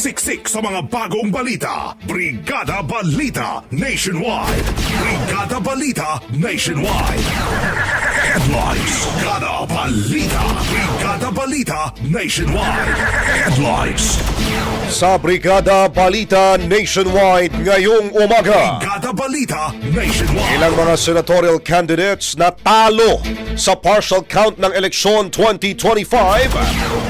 Siksik sa mga bagong balita. Brigada Balita Nationwide. Brigada Balita Nationwide. Headlines. Brigada Balita. Brigada Balita Nationwide. Headlines. Sa Brigada Balita Nationwide ngayong umaga. Brigada Balita Nationwide. Ilang mga senatorial candidates na talo sa partial count ng eleksyon 2025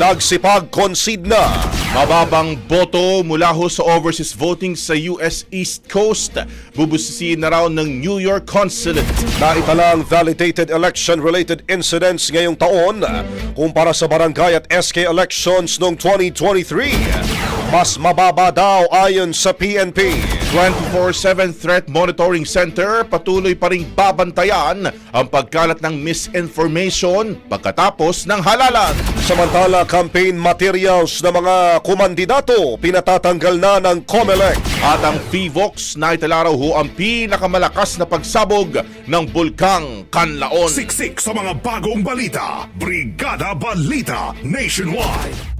nagsipag-concede na. Mababang boto mula ho sa overseas voting sa US East Coast. Bubusisiin na raw ng New York Consulate. Naitalang validated election-related incidents ngayong taon kumpara sa barangay at SK elections noong 2023. Mas mababa daw ayon sa PNP. 24-7 Threat Monitoring Center patuloy pa ring babantayan ang pagkalat ng misinformation pagkatapos ng halalan. Samantala, campaign materials ng mga kumandidato pinatatanggal na ng COMELEC. At ang PVOX na itala raw ho ang pinakamalakas na pagsabog ng Bulkang Kanlaon. Siksik sa mga bagong balita. Brigada Balita Nationwide.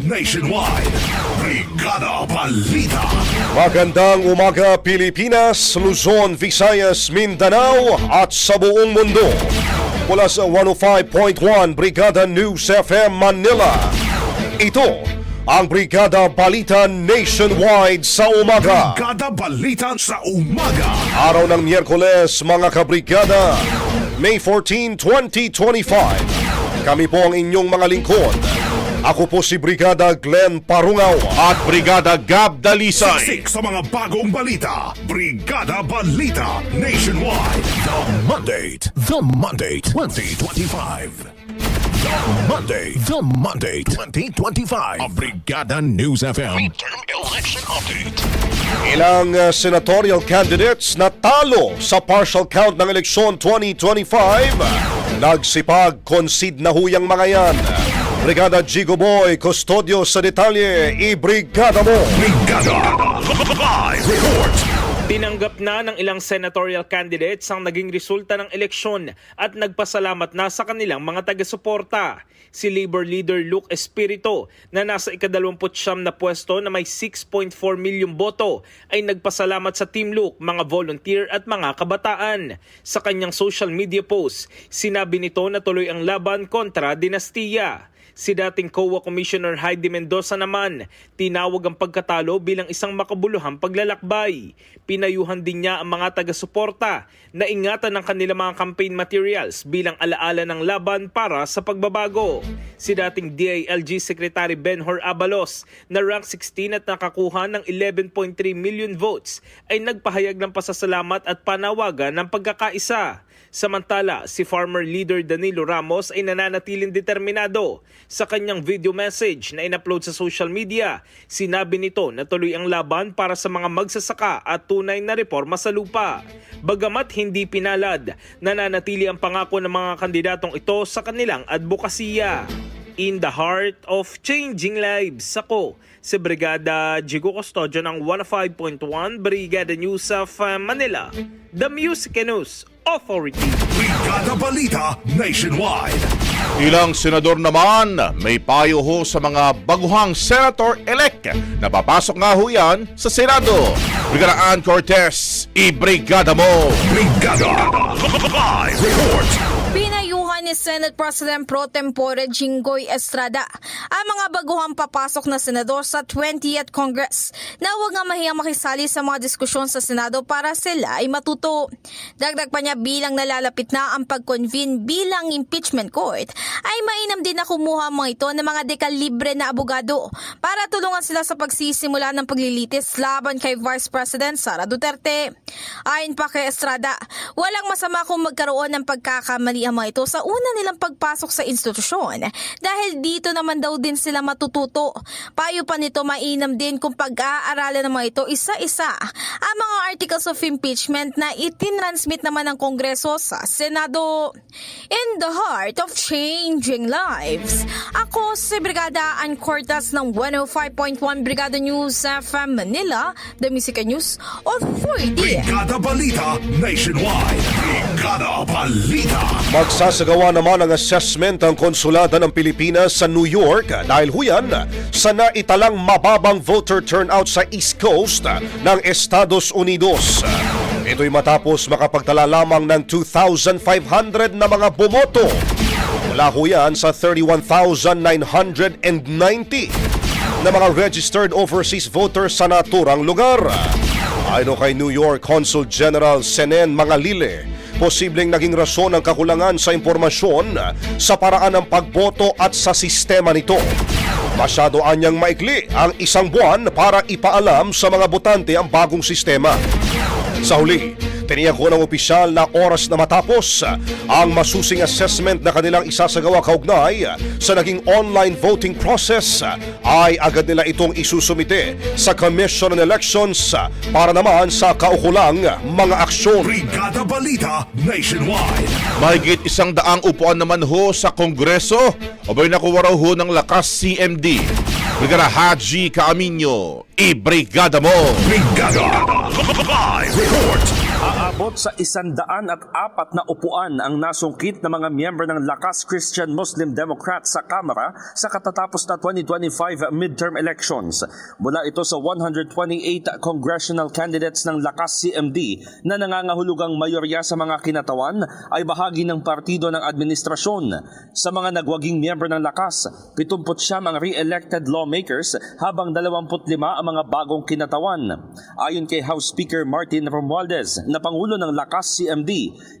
Nationwide. Brigada Balita. Magandang umaga Pilipinas, Luzon, Visayas, Mindanao at sa buong mundo. Mula sa 105.1 Brigada News FM Manila. Ito ang Brigada Balita Nationwide sa umaga. Brigada Balita sa umaga. Araw ng Miyerkules, mga kabrigada, May 14, 2025. Kami po ang inyong mga lingkod. Ako po si Brigada Glenn Parungaw. At Brigada Gab Dalisay. Siksik sa mga bagong balita. Brigada Balita Nationwide. The Mandate. The Mandate 2025. The Monday. The Monday 2025. A Brigada News FM. Midterm Election Update. Ilang uh, senatorial candidates na talo sa partial count ng eleksyon 2025. Nagsipag-concede na huyang mga yan. Brigada Jigo Boy, Custodio sa detalye, i-brigada mo. Brigada. Live report. Tinanggap na ng ilang senatorial candidates ang naging resulta ng eleksyon at nagpasalamat na sa kanilang mga taga-suporta. Si Labor leader Luke Espirito na nasa ikadalawamputsyam na pwesto na may 6.4 milyong boto ay nagpasalamat sa Team Luke, mga volunteer at mga kabataan. Sa kanyang social media post, sinabi nito na tuloy ang laban kontra dinastiya. Si dating COA Commissioner Heidi Mendoza naman, tinawag ang pagkatalo bilang isang makabuluhang paglalakbay. Pinayuhan din niya ang mga taga-suporta na ingatan ng kanilang mga campaign materials bilang alaala ng laban para sa pagbabago. Si dating DILG Secretary Benhor Abalos na rank 16 at nakakuha ng 11.3 million votes ay nagpahayag ng pasasalamat at panawagan ng pagkakaisa. Samantala, si farmer leader Danilo Ramos ay nananatiling determinado. Sa kanyang video message na inupload sa social media, sinabi nito na tuloy ang laban para sa mga magsasaka at tunay na reforma sa lupa. Bagamat hindi pinalad, nananatili ang pangako ng mga kandidatong ito sa kanilang advokasya. In the heart of changing lives, ako si Brigada Jigo Custodio ng 105.1 Brigada News of uh, Manila, The Music News Authority. Brigada Balita Nationwide. Ilang senador naman may payo ho sa mga baguhang senator-elect na papasok nga ho yan sa Senado. Brigada Ann Cortez, i-brigada mo! Brigada Live Report. Ni Senate President Pro Tempore Jinggoy Estrada ang mga baguhang papasok na senador sa 20th Congress na huwag nga mahiyang makisali sa mga diskusyon sa Senado para sila ay matuto. Dagdag pa niya bilang nalalapit na ang pag-convene bilang impeachment court ay mainam din na kumuha mga ito ng mga dekalibre na abogado para tulungan sila sa pagsisimula ng paglilitis laban kay Vice President Sara Duterte. Ayon pa kay Estrada, walang masama kung magkaroon ng pagkakamali ang mga ito sa una nilang pagpasok sa institusyon dahil dito naman daw din sila matututo. Payo pa nito mainam din kung pag-aaralan ng mga ito isa-isa ang mga articles of impeachment na itinransmit naman ng Kongreso sa Senado. In the heart of changing lives, ako si Brigada Ann Cortas ng 105.1 Brigada News FM Manila, The Music News Authority. Brigada Balita Nationwide. Brigada Balita. Magsasagawa naman ng assessment ang konsulada ng Pilipinas sa New York dahil huyan sa naitalang mababang voter turnout sa East Coast ng Estados Unidos. Ito'y matapos makapagtala lamang ng 2,500 na mga bumoto. Mula ho yan sa 31,990 na mga registered overseas voters sa naturang lugar. Ayon kay New York Consul General Senen Mangalile, posibleng naging rason ang kakulangan sa impormasyon sa paraan ng pagboto at sa sistema nito. Masyado anyang maikli ang isang buwan para ipaalam sa mga botante ang bagong sistema. Sa huli, tiniyak ko ng opisyal na oras na matapos ang masusing assessment na kanilang isasagawa kaugnay sa naging online voting process ay agad nila itong isusumite sa Commission on Elections para naman sa kaukulang mga aksyon. Brigada Balita Nationwide. Mahigit isang daang upuan naman ho sa Kongreso o ba'y nakuha raw ho ng lakas CMD. Brigada Haji Kaaminyo, i-brigada mo! Brigada Live Report. Aabot sa isandaan at apat na upuan ang nasungkit ng mga miyembro ng Lakas Christian Muslim Democrat sa Kamara sa katatapos na 2025 midterm elections. Mula ito sa 128 congressional candidates ng Lakas CMD na nangangahulugang mayorya sa mga kinatawan ay bahagi ng partido ng administrasyon. Sa mga nagwaging miyembro ng Lakas, 70 ang re-elected lawmakers habang 25 ang mga bagong kinatawan. Ayon kay House Speaker Martin Romualdez na Pangulo ng Lakas CMD,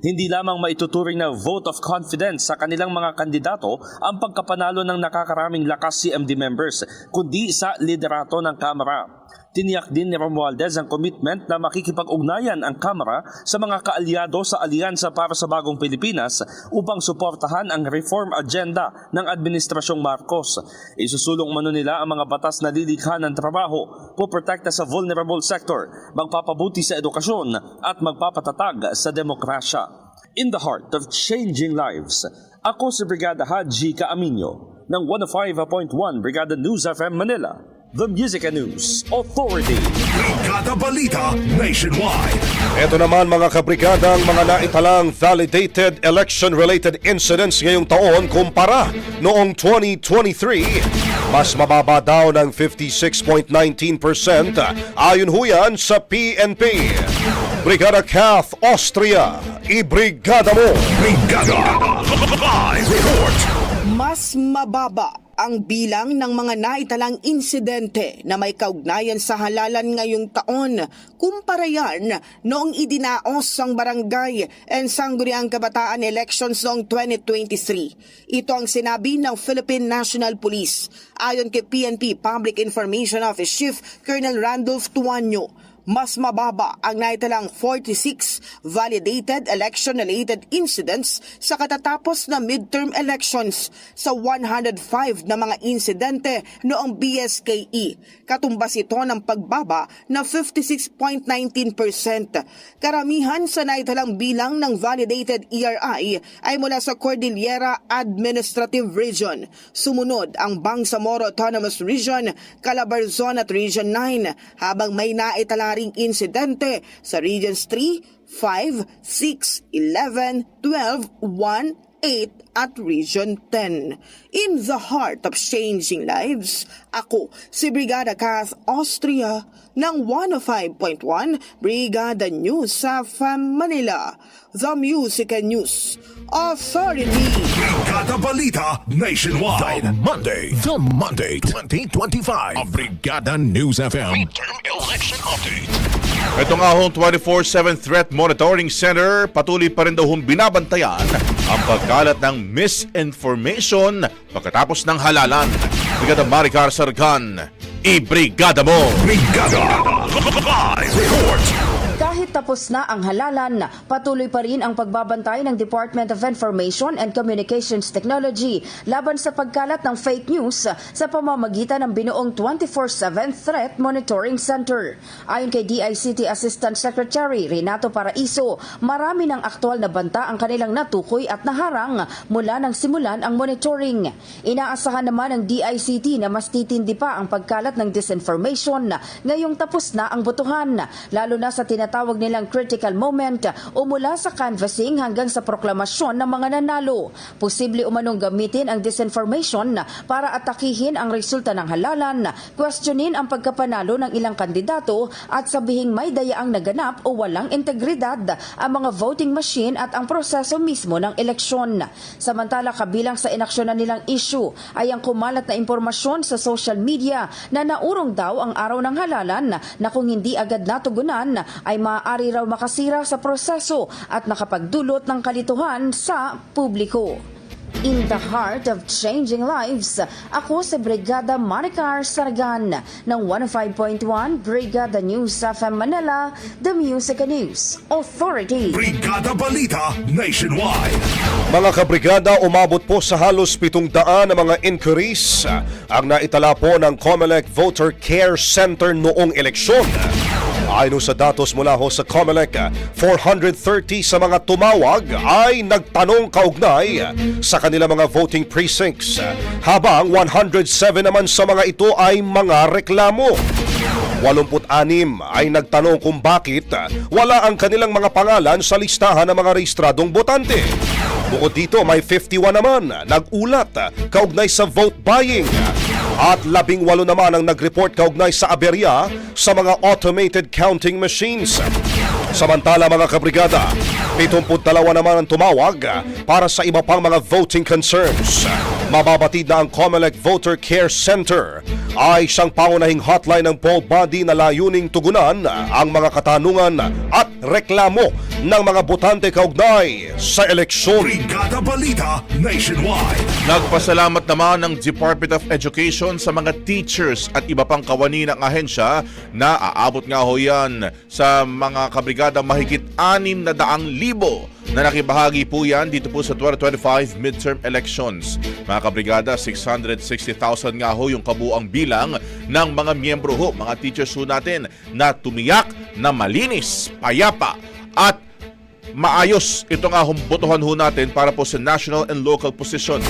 hindi lamang maituturing na vote of confidence sa kanilang mga kandidato ang pagkapanalo ng nakakaraming Lakas CMD members, kundi sa liderato ng Kamara. Tiniyak din ni Romualdez ang commitment na makikipag-ugnayan ang Kamara sa mga kaalyado sa Alyansa para sa Bagong Pilipinas upang suportahan ang reform agenda ng Administrasyong Marcos. Isusulong mano nila ang mga batas na lilikha ng trabaho, poprotekta sa vulnerable sector, magpapabuti sa edukasyon at magpapatatag sa demokrasya. In the heart of changing lives, ako si Brigada Haji Kaaminyo ng 105.1 Brigada News FM Manila, The Music and News Authority. Brigada Balita Nationwide. Ito naman mga kabrigada ang mga naitalang validated election-related incidents ngayong taon kumpara noong 2023. Mas mababa daw ng 56.19% ayon huyan sa PNP. Brigada Kath Austria, ibrigada mo! Brigada Live Report. Mas mababa ang bilang ng mga naitalang insidente na may kaugnayan sa halalan ngayong taon kumpara yan noong idinaos ang barangay and sangguniang kabataan elections noong 2023. Ito ang sinabi ng Philippine National Police ayon kay PNP Public Information Office Chief Colonel Randolph Tuanyo mas mababa ang naitalang 46 validated election-related incidents sa katatapos na midterm elections sa 105 na mga insidente noong BSKE. Katumbas ito ng pagbaba na 56.19%. Karamihan sa naitalang bilang ng validated ERI ay mula sa Cordillera Administrative Region. Sumunod ang Bangsamoro Autonomous Region, Calabarzon at Region 9 habang may naitala ring insidente sa Regions 3, 5, 6, 11, 12, 1, 8 at Region 10. In the heart of changing lives, ako si Brigada Kath Austria ng 105.1 Brigada News sa FAM Manila, The Music and News Authority. Brigada Balita Nationwide. The Monday, the Monday 2025 of Brigada News FM. Midterm Election Update. Ito nga hong 24-7 Threat Monitoring Center, patuloy pa rin daw hong binabantayan ang pagkalat ng misinformation pagkatapos ng halalan. Brigada Maricar Sargan, i-brigada mo! Brigada Live Report. Tapos na ang halalan, patuloy pa rin ang pagbabantay ng Department of Information and Communications Technology laban sa pagkalat ng fake news sa pamamagitan ng binuong 24-7 Threat Monitoring Center. Ayon kay DICT Assistant Secretary Renato Paraiso, marami ng aktwal na banta ang kanilang natukoy at naharang mula nang simulan ang monitoring. Inaasahan naman ng DICT na mas titindi pa ang pagkalat ng disinformation ngayong tapos na ang botohan, lalo na sa tinatawag nilang critical moment o mula sa canvassing hanggang sa proklamasyon ng mga nanalo. Posible umanong gamitin ang disinformation para atakihin ang resulta ng halalan, questionin ang pagkapanalo ng ilang kandidato at sabihing may dayaang naganap o walang integridad ang mga voting machine at ang proseso mismo ng eleksyon. Samantala kabilang sa inaksyonan nilang issue ay ang kumalat na impormasyon sa social media na naurong daw ang araw ng halalan na kung hindi agad natugunan ay maaari raw makasira sa proseso at nakapagdulot ng kalituhan sa publiko. In the heart of changing lives, ako si Brigada Maricar Sargan ng 105.1 Brigada News FM Manila, The Music and News Authority. Brigada Balita Nationwide. Mga kabrigada, umabot po sa halos 700 na mga inquiries ang naitala po ng COMELEC Voter Care Center noong eleksyon. Ayon sa datos mula ho sa COMELEC, 430 sa mga tumawag ay nagtanong kaugnay sa kanilang mga voting precincts, habang 107 naman sa mga ito ay mga reklamo. 86 ay nagtanong kung bakit wala ang kanilang mga pangalan sa listahan ng mga rehistradong botante. Bukod dito, may 51 naman nag-ulat kaugnay sa vote buying. At labing walo naman ang nag-report kaugnay sa aberya sa mga automated counting machines. Samantala mga kabrigada, 72 naman ang tumawag para sa iba pang mga voting concerns. Mababatid na ang COMELEC Voter Care Center ay siyang pangunahing hotline ng poll body na layuning tugunan ang mga katanungan at reklamo ng mga botante kaugnay sa eleksyon. Brigada Balita Nationwide. Nagpasalamat naman ng Department of Education sa mga teachers at iba pang kawani ng ahensya na aabot nga ho yan sa mga kabrigada mahigit 6 na daang libo na nakibahagi po yan dito po sa 2025 midterm elections. Mga kabrigada, 660,000 nga ho yung kabuang bilang ng mga miyembro ho, mga teachers ho natin na tumiyak na malinis, payapa at maayos ito nga humbotohan ho natin para po sa national and local positions.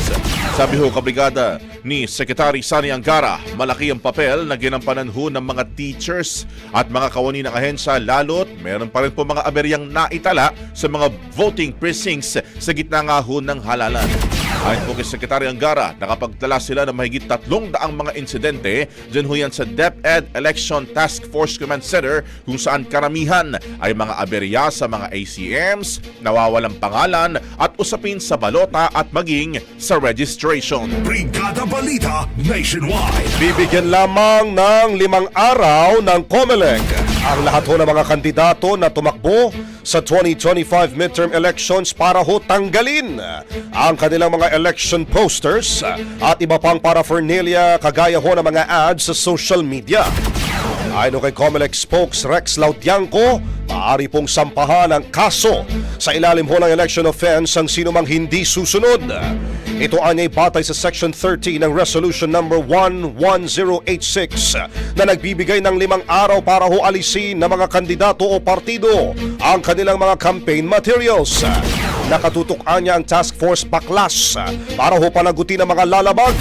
Sabi ho kabrigada ni Secretary Sani Angara, malaki ang papel na ginampanan ho ng mga teachers at mga kawani ng ahensya lalo't meron pa rin po mga aberyang naitala sa mga voting precincts sa gitna nga ho ng halalan. Ayon po kay Secretary Angara, nakapagtala sila ng mahigit tatlong daang mga insidente dyan ho yan sa DepEd Election Task Force Command Center kung saan karamihan ay mga aberya sa mga ACMs, nawawalang pangalan at usapin sa balota at maging sa registration. Brigada Balita Nationwide. Bibigyan lamang ng limang araw ng COMELEC ang lahat ho ng mga kandidato na tumakbo sa 2025 midterm elections para ho tanggalin ang kanilang mga election posters at iba pang paraphernalia kagaya ho ng mga ads sa social media. Ayon kay COMELEC spokes Rex Lautiangco, maaari pong sampahan ang kaso sa ilalim ho ng election offense ang sino mang hindi susunod. Ito ay batay sa Section 30 ng Resolution Number 11086 na nagbibigay ng limang araw para ho alisin ng mga kandidato o partido ang kanilang mga campaign materials. Nakatutukan niya ang Task Force Baklas para ho panagutin ang mga lalabag.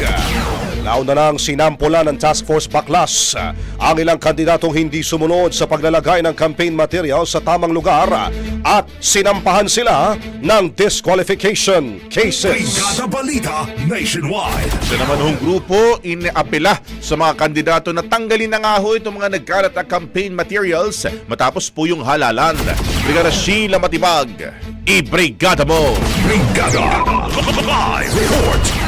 Nauna nang sinampola ng Task Force Baklas ang ilang kandidatong hindi sumunod sa paglalagay ng campaign material sa tamang lugar at sinampahan sila ng disqualification cases. Brigada Balita Nationwide. Sa naman hong grupo, iniapela sa mga kandidato na tanggalin na nga ho itong mga nagkalat na campaign materials matapos po yung halalan. Brigada Sheila Matibag, i-brigada mo! Brigada Live Report.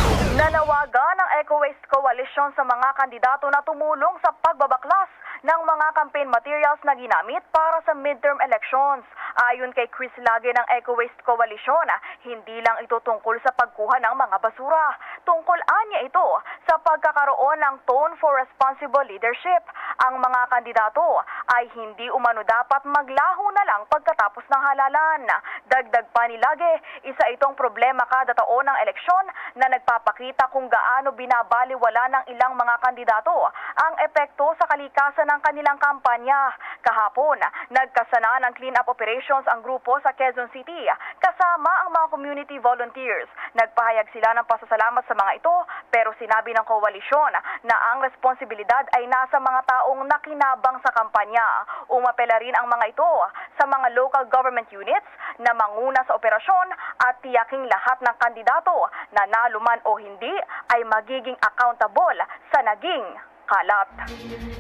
Nanawagan ng Eco Waste Coalition sa mga kandidato na tumulong sa pagbabaklas ng mga campaign materials na ginamit para sa midterm elections. Ayon kay Chris Lage ng Eco Waste Coalition, hindi lang ito tungkol sa pagkuha ng mga basura. Tungkol anya ito sa pagkakaroon ng tone for responsible leadership. Ang mga kandidato ay hindi umano dapat maglaho na lang pagkatapos ng halalan. Dagdag pa ni Lage, isa itong problema kada taon ng eleksyon na nagpapakita kung gaano binabaliwala ng ilang mga kandidato ang epekto sa kalikasan ng kanilang kampanya. Kahapon, nagkasana ng clean-up operations ang grupo sa Quezon City kasama ang mga community volunteers. Nagpahayag sila ng pasasalamat sa mga ito pero sinabi ng koalisyon na ang responsibilidad ay nasa mga taong nakinabang sa kampanya. Umapela rin ang mga ito sa mga local government units na manguna sa operasyon at tiyaking lahat ng kandidato na naluman o hindi ay magiging accountable sa naging kalat.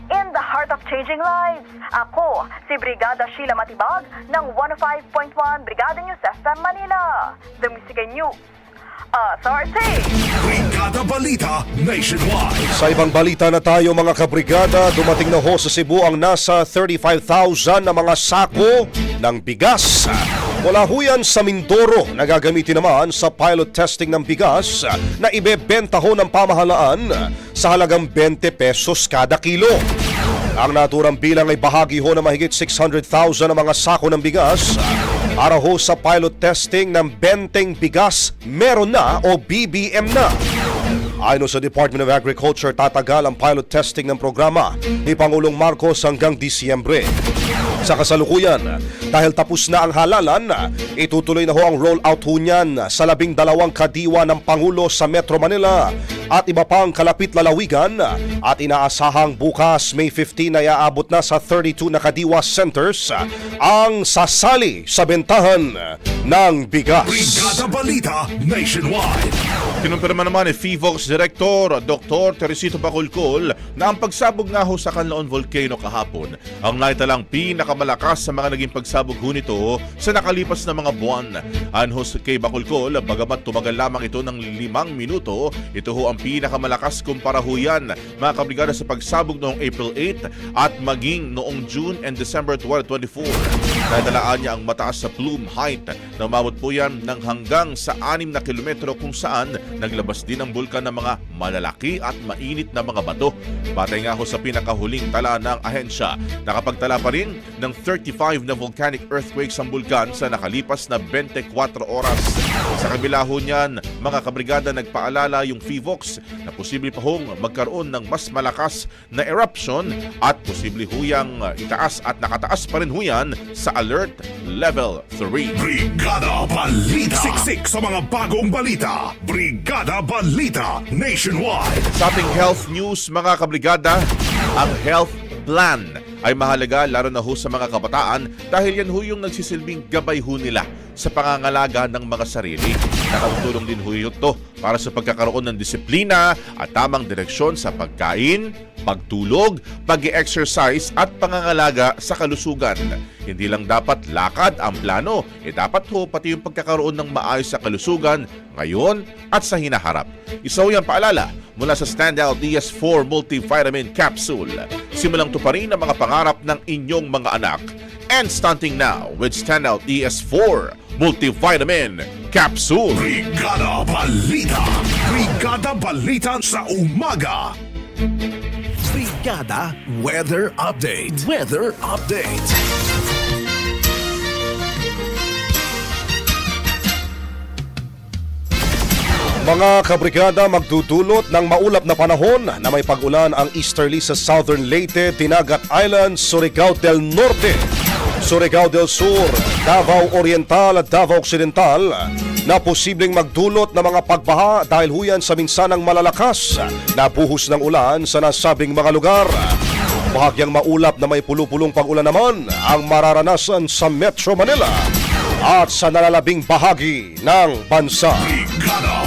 In the heart of changing lives, ako si Brigada Sheila Matibag ng 105.1 Brigada News FM Manila. The Music and News Authority. Brigada Balita Nationwide. Sa ibang balita na tayo mga kabrigada, dumating na ho sa Cebu ang nasa 35,000 na mga sako ng bigas. Mula ho yan sa Mindoro na gagamitin naman sa pilot testing ng bigas na ibebenta ho ng pamahalaan sa halagang 20 pesos kada kilo. Ang naturang bilang ay bahagi ho ng mahigit 600,000 na mga sako ng bigas para ho sa pilot testing ng benteng bigas meron na o BBM na. Ayon sa Department of Agriculture, tatagal ang pilot testing ng programa ni Pangulong Marcos hanggang Disyembre. Sa kasalukuyan, dahil tapos na ang halalan, itutuloy na ho ang rollout ho niyan sa labing dalawang kadiwa ng Pangulo sa Metro Manila at iba pang kalapit lalawigan at inaasahang bukas May 15 ay aabot na sa 32 na kadiwa centers ang sasali sa bentahan ng bigas. Brigada Balita Nationwide. Kinumpirma naman ni FIVOX Director Dr. Teresito Bacolcol na ang pagsabog nga ho sa Canlaon Volcano kahapon ang naitalang pinakamalakas sa mga naging pagsabog ho nito sa nakalipas na mga buwan. Anhos kay Bacolcol, bagamat tumagal lamang ito ng limang minuto, ito ho ang pinakamalakas kumpara ho yan mga kabrigada sa pagsabog noong April 8 at maging noong June and December 2024. Nadalaan niya ang mataas sa plume height na umabot po yan ng hanggang sa 6 na kilometro kung saan naglabas din ang bulkan ng mga malalaki at mainit na mga bato. Batay nga ho sa pinakahuling tala ng ahensya, nakapagtala pa rin ng 35 na volcanic earthquakes ang bulkan sa nakalipas na 24 oras. Sa kabila ho niyan, mga kabrigada nagpaalala yung FIVOX na posible pa hong magkaroon ng mas malakas na eruption at posible huyang itaas at nakataas pa rin huyan sa Alert Level 3. Brigada Balita. Siksik sa mga bagong balita. Brigada Balita Nationwide. Sa ating health news mga kabrigada, ang health plan ay mahalaga lalo na ho sa mga kabataan dahil yan ho yung nagsisilbing gabay ho nila sa pangangalaga ng mga sarili. Nakatulong din ho ito para sa pagkakaroon ng disiplina at tamang direksyon sa pagkain, pagtulog, pag exercise at pangangalaga sa kalusugan. Hindi lang dapat lakad ang plano, e dapat ho pati yung pagkakaroon ng maayos sa kalusugan ngayon at sa hinaharap. Isa ho yan paalala mula sa Standout DS4 Multivitamin Capsule. Simulang tuparin ang mga pangarap ng inyong mga anak. And stunting now with Standout DS4 Multivitamin Capsule. Brigada Balita. Brigada Balita sa umaga. Brigada Weather Update. Weather Update. Mga kabrigada magdudulot ng maulap na panahon na may pag-ulan ang easterly sa southern Leyte, Tinagat Island, Surigao del Norte, Surigao del Sur, Davao Oriental at Davao Occidental na posibleng magdulot ng mga pagbaha dahil huyan sa minsanang malalakas na buhos ng ulan sa nasabing mga lugar. Bahagyang maulap na may pulupulong pag-ulan naman ang mararanasan sa Metro Manila at sa nalalabing bahagi ng bansa. Brigada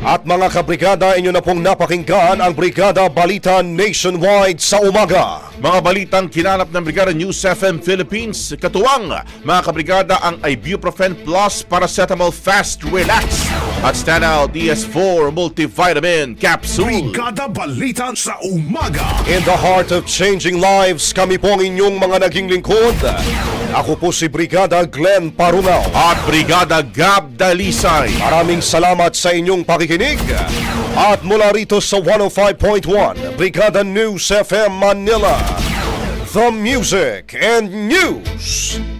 At mga kabrigada, inyo na pong napakinggan ang Brigada Balita Nationwide sa umaga. Mga balitang kinalap ng Brigada News FM Philippines, katuwang mga kabrigada ang Ibuprofen Plus Paracetamol Fast Relax at Standout DS4 Multivitamin Capsule. Brigada Balita sa umaga. In the heart of changing lives, kami po ang inyong mga naging lingkod. Ako po si Brigada Glenn Parungaw. At Brigada Gab Dalisay. Maraming salamat sa inyong pakikinig. At mula rito sa 105.1, Brigada News FM Manila. The Music and News